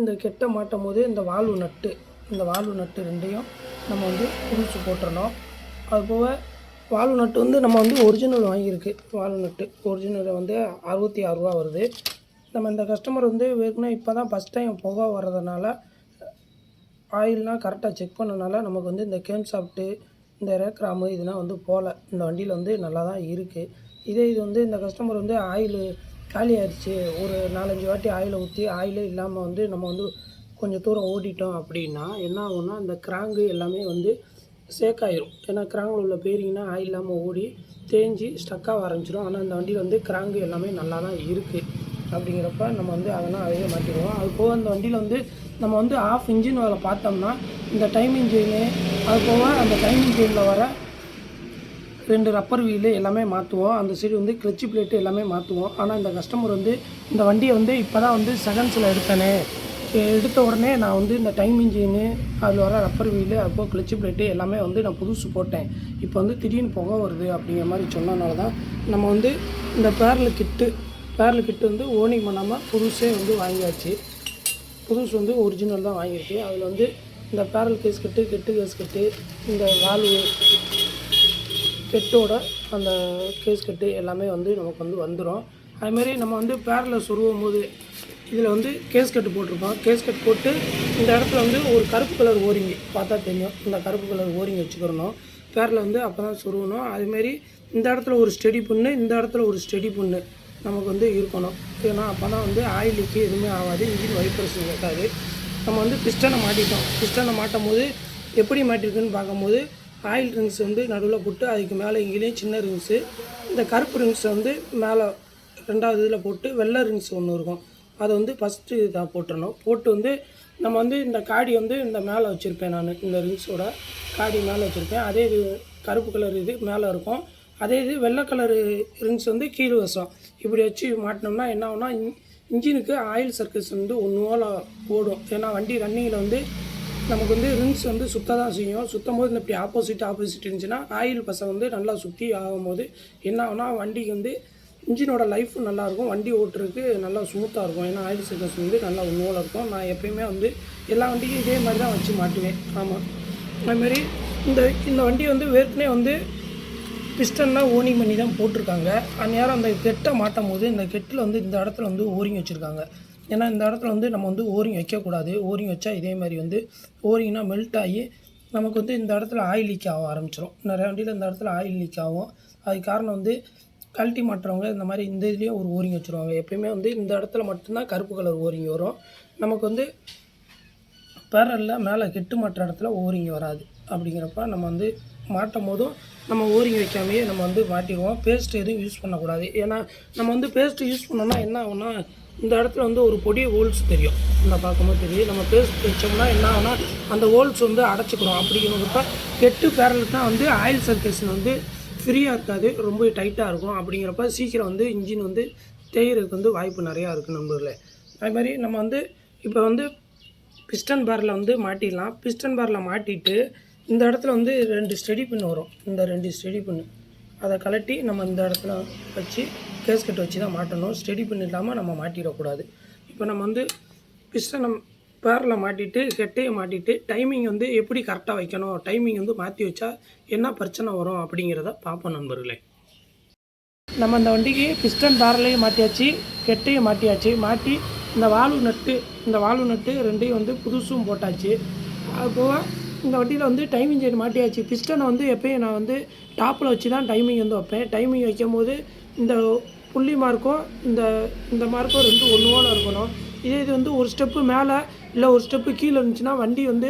இந்த கெட்ட மாட்டும் போது இந்த வால்வு நட்டு இந்த வால்வு நட்டு ரெண்டையும் நம்ம வந்து புதுசு போட்டுறணும். அதுபோக வால்வு நட்டு வந்து நம்ம வந்து ஒரிஜினல் வாங்கியிருக்கு. வால்வு நட்டு ஒரிஜினல் வந்து அறுபத்தி ஆறு ரூபா வருது. நம்ம இந்த கஸ்டமர் வந்து ஏற்கனவே இப்போ தான் ஃபஸ்ட் டைம் புகை வர்றதுனால ஆயில்னால் கரெக்டாக செக் பண்ணனால நமக்கு வந்து இந்த கேம் சாப்பிட்டு இந்த ரேக்ராமு இதெல்லாம் வந்து போகல. இந்த வண்டியில் வந்து நல்லா தான் இருக்குது இதே இது வந்து இந்த கஸ்டமர் வந்து ஆயில் காலி ஆயிடுச்சு. ஒரு நாலஞ்சு வாட்டி ஆயிலை ஊற்றி ஆயிலே இல்லாமல் வந்து நம்ம வந்து கொஞ்சம் தூரம் ஓடிட்டோம் அப்படின்னா என்ன ஆகும்னா இந்த கிராங்கு எல்லாமே வந்து சேக் ஆயிரும் ஏன்னா கிராங்கில் உள்ள பேரிங்னா ஆயில் இல்லாமல் ஓடி தேஞ்சு ஸ்டக்காக ஆரம்பிச்சிடும் ஆனால் இந்த வண்டியில் வந்து கிராங்கு எல்லாமே நல்லா தான் இருக்குது அப்படிங்கிறப்ப நம்ம வந்து அதெல்லாம் அதையே மாற்றிடுவோம் அது போக அந்த வண்டியில் வந்து நம்ம வந்து ஆஃப் இன்ஜின் வேலை பார்த்தோம்னா இந்த டைமிங் செயின் அது போக அந்த டைமிங் செயினில் வர ரெண்டு ரப்பர் வீலு எல்லாமே மாற்றுவோம் அந்த சைடு வந்து கிளச்சு பிளேட்டு எல்லாமே மாற்றுவோம் ஆனால் இந்த கஸ்டமர் வந்து இந்த வண்டியை வந்து இப்போ தான் வந்து செகண்ட்ஸில் எடுத்தேனே. எடுத்த உடனே நான் வந்து இந்த டைம் இன்ஜினு அதில் வர ரப்பர் வீலு அப்போ கிளச்சு பிளேட்டு எல்லாமே வந்து நான் புதுசு போட்டேன். இப்போ வந்து திடீர்னு புகை வருது அப்படிங்கிற மாதிரி சொன்னனால தான் நம்ம வந்து இந்த பேரல் கிட்டு பேரல் கிட்டு வந்து ஓனிங் பண்ணாமல் புதுசே வந்து வாங்கியாச்சு. புதுசு வந்து ஒரிஜினல் தான் வாங்கியிருக்கு. அதில் வந்து இந்த பேரல் கேஸ் கட்டு கெட்டு கேஸ் கட்டு இந்த வால்வு கெட்டோட அந்த கேஸ் கட்டு எல்லாமே வந்து நமக்கு வந்து வந்துடும் அதுமாரி நம்ம வந்து பேரலை சொருவும் போது இதில் வந்து கேஸ் கட்டு போட்டிருப்பான் கேஸ் கட் போட்டு இந்த இடத்துல வந்து ஒரு கருப்பு கலர் ஓரிங்க பார்த்தா தெரியும். இந்த கருப்பு கலர் ஓரிங்க வச்சுக்கிறணும். பேரில் வந்து அப்போ தான் சொருகணும். அதுமாரி இந்த இடத்துல ஒரு ஸ்டெடி புண்ணு இந்த இடத்துல ஒரு ஸ்டெடி புண்ணு நமக்கு வந்து இருக்கணும். ஏன்னா அப்போ தான் வந்து ஆயிலுக்கு எதுவுமே ஆகாது. இன்ஜின் வைப்ரேஷன் கேட்காது நம்ம வந்து பிஸ்டனை மாட்டிட்டோம். பிஸ்டனை மாட்டும் போது எப்படி மாட்டிருக்குன்னு பார்க்கும்போது ஆயில் ரிங்ஸ் வந்து நடுவில் போட்டு அதுக்கு மேலே இங்கேயும் சின்ன ரிங்ஸு. இந்த கருப்பு ரிங்ஸ் வந்து மேலே ரெண்டாவது இதில் போட்டு வெள்ளை ரிங்ஸ் ஒன்று இருக்கும். அதை வந்து ஃபஸ்ட்டு இதாக போட்டுறணும். போட்டு வந்து நம்ம வந்து இந்த காடி வந்து இந்த மேலே வச்சுருப்பேன் நான் இந்த ரிங்ஸோட காடி மேலே வச்சுருப்பேன். அதே இது கருப்பு கலர் இது மேலே இருக்கும். அதே இது வெள்ளை கலரு ரிங்ஸ் வந்து கீழ் வசம். இப்படி வச்சு மாட்டினோம்னா என்ன ஆகுனா இன்- இன்ஜினுக்கு ஆயில் சர்க்கஸ் வந்து ஒன்று போல் ஓடும். ஏன்னா வண்டி ரன்னிங்கில் வந்து நமக்கு வந்து ரிங்ஸ் வந்து சுத்த தான் செய்யும். சுத்தம் போது இந்த இப்படி ஆப்போசிட் ஆப்போசிட் இருந்துச்சுன்னா ஆயில் பசை வந்து நல்லா சுற்றி ஆகும்போது என்ன ஆகுனா வண்டிக்கு வந்து இன்ஜினோட லைஃப் நல்லாயிருக்கும் வண்டி ஓட்டுறதுக்கு நல்லா ஸ்மூத்தாக இருக்கும். ஏன்னா ஆயில் சர்க்கிள்ஸ் வந்து நல்லா ஒன்றுவோல இருக்கும். நான் எப்பயுமே வந்து எல்லா வண்டிக்கும் இதே மாதிரி தான் வச்சு மாட்டுவேன். ஆமாம் அதுமாரி இந்த இந்த வண்டி வந்து ஏற்கனவே வந்து பிஸ்டன்லாம் ஓனிங் பண்ணி தான் போட்டிருக்காங்க. அந்நேரம் அந்த கெட்டை மாட்டும் போது இந்த கெட்டில் வந்து இந்த இடத்துல வந்து ஓரிங் வச்சுருக்காங்க. ஏன்னா இந்த இடத்துல வந்து நம்ம வந்து ஓரிங் வைக்கக்கூடாது. ஓரிங் வச்சா இதே மாதிரி வந்து ஓரிங்னா மெல்ட் ஆகி நமக்கு வந்து இந்த இடத்துல ஆயில் லீக் ஆக ஆரம்பிச்சிடும் நிறைய வண்டியில் இந்த இடத்துல ஆயில் லீக் ஆகும். அதுக்கு காரணம் வந்து கழட்டி மாட்டுறவங்க இந்த மாதிரி இந்த இதுலேயும் ஒரு ஓரிங் வச்சுருவாங்க. எப்பயுமே வந்து இந்த இடத்துல மட்டும்தான் கருப்பு கலர் ஓரிங் வரும். நமக்கு வந்து பேரலில் மேலே கெட்டு மாட்டுற இடத்துல ஓரிங் வராது. அப்படிங்கிறப்ப நம்ம வந்து மாட்டும் போதும் நம்ம ஓரிங்க வைக்காமையே நம்ம வந்து மாட்டிடுவோம். பேஸ்ட் எதுவும் யூஸ் பண்ணக்கூடாது. ஏன்னா நம்ம வந்து பேஸ்ட் யூஸ் பண்ணோம்னா என்ன ஆகும்னா இந்த இடத்துல வந்து ஒரு பொடி ஹோல்ஸ் தெரியும். இந்த பார்க்கும்போது தெரியும். நம்ம பேஸ்ட் வச்சோம்னா என்ன ஆகும்னா அந்த ஹோல்ஸ் வந்து அடைச்சிக்கிறோம். அப்படிங்கிறப்ப கெட்டு பேரலுக்கு தான் வந்து ஆயில் சர்க்குலேஷன் வந்து ஃப்ரீயாக இருக்காது ரொம்ப டைட்டாக இருக்கும். அப்படிங்கிறப்ப சீக்கிரம் வந்து இன்ஜின் வந்து தேய்கிறதுக்கு வந்து வாய்ப்பு நிறையா இருக்குது நண்பர்களே. அது மாதிரி நம்ம வந்து இப்போ வந்து பிஸ்டன் பாரில் வந்து மாட்டிடலாம். பிஸ்டன் பாரில் மாட்டிட்டு இந்த இடத்துல வந்து ரெண்டு ஸ்டெடி பின் வரும். இந்த ரெண்டு ஸ்டெடி பின்னு அதை கலட்டி நம்ம இந்த இடத்துல வச்சு கேஸ்கெட் வச்சு தான் மாட்டணும். ஸ்டெடி பின் இல்லாமல் நம்ம மாட்டிடக்கூடாது. இப்போ நம்ம வந்து பிஸ்டன் பேரில் மாட்டிட்டு கெட்டையை மாட்டிட்டு டைமிங் வந்து எப்படி கரெக்டாக வைக்கணும்? டைமிங் வந்து மாற்றி வச்சா என்ன பிரச்சனை வரும் அப்படிங்கிறத பார்ப்போம் நண்பர்களே. நம்ம இந்த வண்டிக்கு பிஸ்டன் பேரலையும் மாட்டியாச்சு கெட்டையும் மாட்டியாச்சு மாட்டி இந்த வால்வு நட்டு இந்த வால்வு நட்டு ரெண்டையும் வந்து புதுசும் போட்டாச்சு. அது போக இந்த வண்டியில் வந்து டைமிங் செயின் மாட்டியாச்சு பிஸ்டனை வந்து எப்பயும் நான் வந்து டாப்பில் வச்சு தான் டைமிங் வந்து வைப்பேன். டைமிங் வைக்கும் போது இந்த புள்ளி மார்க்கும் இந்த இந்த மார்க்கும் ரெண்டு ஒன்று போல இருக்கணும். இதே இது வந்து ஒரு ஸ்டெப்பு மேலே இல்லை ஒரு ஸ்டெப்பு கீழே இருந்துச்சுன்னா வண்டி வந்து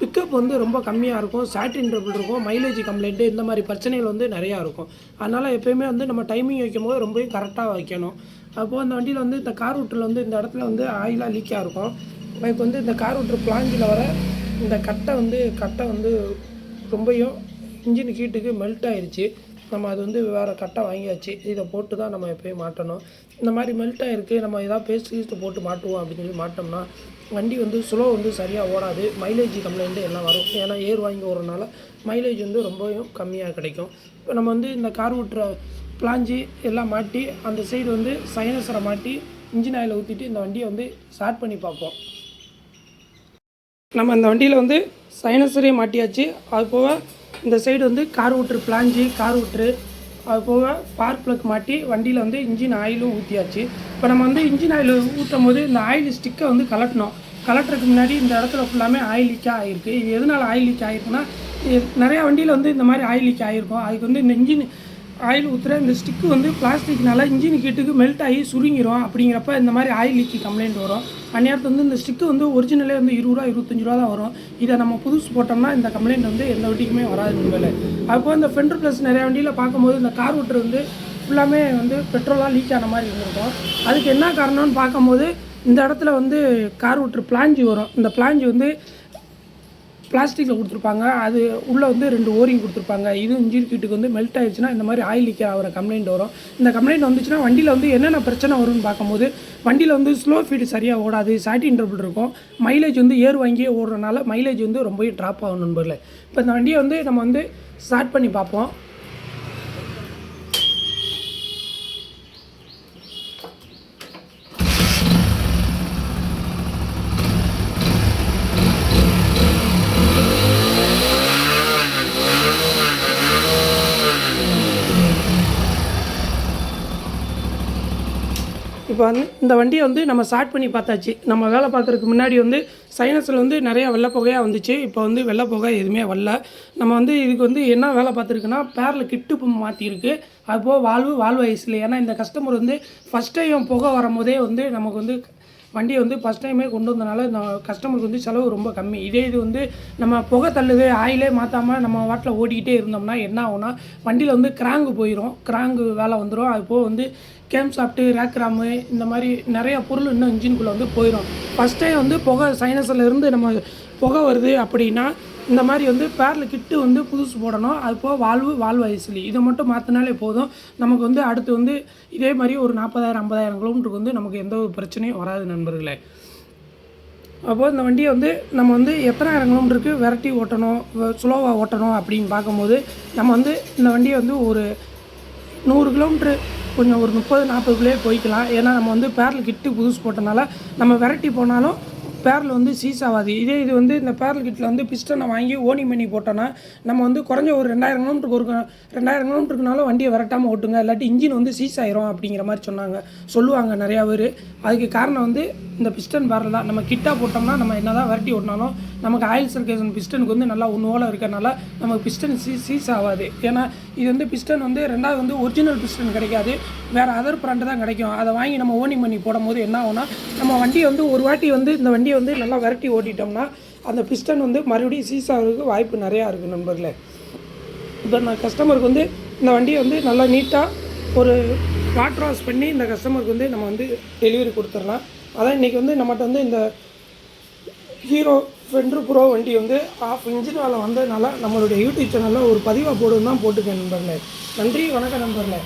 பிக்கப் வந்து ரொம்ப கம்மியாக இருக்கும் சாட்டின் ட்ரபிள் இருக்கும் மைலேஜ் கம்ப்ளைண்ட்டு இந்த மாதிரி பிரச்சனைகள் வந்து நிறையா இருக்கும். அதனால் எப்போயுமே வந்து நம்ம டைமிங் வைக்கும் போது ரொம்பவும் கரெக்டாக வைக்கணும். அப்போது அந்த வண்டியில் வந்து இந்த கார் விட்டில் வந்து இந்த இடத்துல வந்து ஆயிலாக லீக்காக இருக்கும். பைக் வந்து இந்த கார் விட்டுற பிளாஞ்சில் வர இந்த கட்டை வந்து கட்டை வந்து ரொம்பையும் இன்ஜின் ஹீட்டுக்கு மெல்ட் ஆயிடுச்சு நம்ம அது வந்து வேறு கட்டை வாங்கியாச்சு. இதை போட்டு தான் நம்ம எப்போயும் மாட்டணும். இந்த மாதிரி மெல்ட் ஆகிருக்கு நம்ம எதாவது பேஸ்ட் கீஸ்ட்டு போட்டு மாட்டுவோம் அப்படின்னு சொல்லி மாட்டோம்னா வண்டி வந்து ஸ்லோ வந்து சரியாக ஓடாது. மைலேஜ் கம்ப்ளைண்ட்டு எல்லாம் வரும். ஏன்னா ஏர் வாங்கி ஓடுறதுனால மைலேஜ் வந்து ரொம்பவும் கம்மியாக கிடைக்கும். இப்போ நம்ம வந்து இந்த கார் ஓட்டுற பிளாஞ்சி எல்லாம் மாட்டி அந்த சைடு வந்து சைனஸரை மாட்டி இன்ஜின் ஆயில் ஊற்றிட்டு இந்த வண்டியை வந்து ஸ்டார்ட் பண்ணி பார்ப்போம். நம்ம இந்த வண்டியில் வந்து சைனஸரையும் மாட்டியாச்சு. அது போக இந்த சைடு வந்து கார் விட்ரு பிளாஞ்சி கார் விட்ரு அது போக ஸ்பார்க் ப்ளக் மாட்டி வண்டியில் வந்து இன்ஜின் ஆயிலும் ஊற்றியாச்சு இப்போ நம்ம வந்து இன்ஜின் ஆயில் ஊற்றும் போது இந்த ஆயில் ஸ்டிக்கை வந்து கலட்டணும். கலட்டுறதுக்கு முன்னாடி இந்த இடத்துல ஃபுல்லாமே ஆயில் லீக்காக ஆகிருக்கு இது எதனால் ஆயில் லீக் ஆகிருக்குன்னா நிறையா வண்டியில் வந்து இந்த மாதிரி ஆயில் லீக் ஆகிருக்கும் அதுக்கு வந்து இந்த இன்ஜின் ஆயில் ஊற்றுற இந்த ஸ்டிக்கு வந்து பிளாஸ்டிக்னால இன்ஜின் ஹீட்டுக்கு மெல்ட் ஆகி சுருங்கிரும். அப்படிங்கிறப்ப இந்த மாதிரி ஆயில் லீக்கி கம்ப்ளைண்ட் வரும். அந்நேரத்தில் வந்து இந்த ஸ்டிக்கு வந்து ஒரிஜினலே வந்து இருபது ரூபா இருபத்தஞ்சி ரூபா தான் வரும். இதை நம்ம புதுசு போட்டோம்னா இந்த கம்ப்ளைண்ட் வந்து எந்த வட்டிக்குமே வராது உண்மையில. அப்போ இந்த ஃபெண்டர் ப்ளஸ் நிறைய வண்டியில் பார்க்கும்போது இந்த கார் விட்டுரு வந்து ஃபுல்லாமே வந்து பெட்ரோலாக லீக் ஆன மாதிரி இருந்திருக்கும். அதுக்கு என்ன காரணம்னு பார்க்கும்போது இந்த இடத்துல வந்து கார் விட்டுரு பிளாஞ்சி வரும். இந்த பிளாஞ்சி வந்து பிளாஸ்டிக்கில் கொடுத்துருப்பாங்க. அது உள்ளே வந்து ரெண்டு ஓரிங் கொடுத்துருப்பாங்க. இது இன்ஜின் கீட்டுக்கு வந்து மெல்ட் ஆயிடுச்சுன்னா இந்த மாதிரி ஆயில் லீக் ஆகிற கம்ப்ளைண்ட் வரும். இந்த கம்ப்ளைண்ட் வந்துச்சுன்னா வண்டியில் வந்து என்னென்ன பிரச்சனை வரும்னு பார்க்கும்போது வண்டியில் வந்து ஸ்லோ ஃபீடு சரியாக ஓடாது சாட்டி ட்ரபிள் இருக்கும். மைலேஜ் வந்து ஏர் வாங்கியே ஓடுறனால மைலேஜ் வந்து ரொம்பவே ட்ராப் ஆகும் நண்பர்களே. இப்போ இந்த வண்டியை வந்து நம்ம வந்து ஸ்டார்ட் பண்ணி பார்ப்போம். இப்போ வந்து இந்த வண்டியை வந்து நம்ம ஸ்டார்ட் பண்ணி பார்த்தாச்சு. நம்ம வேலை பார்க்குறதுக்கு முன்னாடி வந்து சைனஸில் வந்து நிறைய வெள்ளை வந்துச்சு. இப்போ வந்து வெள்ளை எதுவுமே வரல. நம்ம வந்து இதுக்கு வந்து என்ன வேலை பார்த்துருக்குன்னா பேரில் கிட்டு மாற்றியிருக்கு மாற்றிருக்கு அதுபோக வாழ்வு வாழ்வு ஐஸில் ஏன்னா இந்த கஸ்டமர் வந்து ஃபஸ்ட் டைம் புகை வரும்போதே வந்து நமக்கு வந்து வண்டியை வந்து ஃபஸ்ட் டைமே கொண்டு வந்தனால இந்த கஸ்டமருக்கு வந்து செலவு ரொம்ப கம்மி. இதே இது வந்து நம்ம புகை தள்ளுது ஆயிலே மாற்றாமல் நம்ம வாட்டில் ஓடிக்கிட்டே இருந்தோம்னா என்ன ஆகும்னா வண்டியில் வந்து கிராங்கு போயிடும் கிராங்கு வேலை வந்துடும் அது போக வந்து கேம் சாப்பிட்டு ரேக் ராமு இந்த மாதிரி நிறைய பொருள் இன்னும் இன்ஜின்குள்ளே வந்து போயிடும் ஃபஸ்ட் வந்து புகை சைனஸில் இருந்து நம்ம புகை வருது அப்படின்னா இந்த மாதிரி வந்து பேரில் கிட்டு வந்து புதுசு போடணும். அது போக வாழ்வு வாழ்வு ஐசிலி இதை மட்டும் மாற்றினாலே போதும். நமக்கு வந்து அடுத்து வந்து இதே மாதிரி ஒரு நாற்பதாயிரம் ஐம்பதாயிரம் கிலோமீட்டருக்கு வந்து நமக்கு எந்த ஒரு பிரச்சனையும் வராது நண்பர்களே. அப்போது இந்த வண்டியை வந்து நம்ம வந்து எத்தனாயிரம் கிலோமீட்டருக்கு விரட்டி ஓட்டணும் ஸ்லோவாக ஓட்டணும் அப்படின்னு பார்க்கும்போது நம்ம வந்து இந்த வண்டியை வந்து ஒரு நூறு கிலோமீட்ரு கொஞ்சம் ஒரு முப்பது நாற்பதுக்குள்ளேயே போய்க்கலாம். ஏன்னா நம்ம வந்து பேரல் கிட்டு புதுசு போட்டனால நம்ம விரட்டி போனாலும் பேரில் வந்து சீஸ் ஆகாது. இதே இது வந்து இந்த பேரல் கிட்டில் வந்து பிஸ்டனை வாங்கி ஓனி பண்ணி போட்டோன்னா நம்ம வந்து குறைஞ்ச ஒரு ரெண்டாயிரம் கிலோமீட்டருக்கு ஒரு ரெண்டாயிரம் கிலோமீட்டருக்குனாலும் வண்டியை விரட்டாமல் ஓட்டுங்க. இல்லாட்டி இன்ஜின் வந்து சீஸ் ஆயிரும் அப்படிங்கிற மாதிரி சொன்னாங்க. சொல்லுவாங்க நிறையா பேர். அதுக்கு காரணம் வந்து இந்த பிஸ்டன் பேரல் தான். நம்ம கிட்டாக போட்டோம்னா நம்ம என்ன தான் விரட்டி ஓட்டினாலும் நமக்கு ஆயில் சர்க்கேஷன் பிஸ்டனுக்கு வந்து நல்லா ஒன்றுவோல இருக்கறனால நமக்கு பிஸ்டன் சீ சீஸ் ஆகாது. ஏன்னா இது வந்து பிஸ்டன் வந்து ரெண்டாவது வந்து ஒரிஜினல் பிஸ்டன் கிடைக்காது. வேறு அதர் பிராண்டு தான் கிடைக்கும். அதை வாங்கி நம்ம ஓனிங் பண்ணி போடும்போது என்ன ஆகும்னா நம்ம வண்டியை வந்து ஒரு வாட்டி வந்து இந்த வண்டியை வந்து நல்லா விரட்டி ஓட்டிட்டோம்னா அந்த பிஸ்டன் வந்து மறுபடியும் சீஸ் ஆகிறதுக்கு வாய்ப்பு நிறையா இருக்குது நண்பர்களே. இப்போ நான் கஸ்டமருக்கு வந்து இந்த வண்டியை வந்து நல்லா நீட்டாக ஒரு வாட்டர் வாஷ் பண்ணி இந்த கஸ்டமருக்கு வந்து நம்ம வந்து டெலிவரி கொடுத்துடலாம். அதான் இன்றைக்கி வந்து நம்மகிட்ட வந்து இந்த ஹீரோ ஃபென்ட்ரு ப்ரோ வண்டி வந்து ஆஃப் இன்ஜினால் வந்ததுனால நம்மளுடைய யூடியூப் சேனலில் ஒரு பதிவாக போடுன்னு தான் போட்டுக்கேன் நண்பர்களே. நன்றி வணக்கம் நண்பர்களே.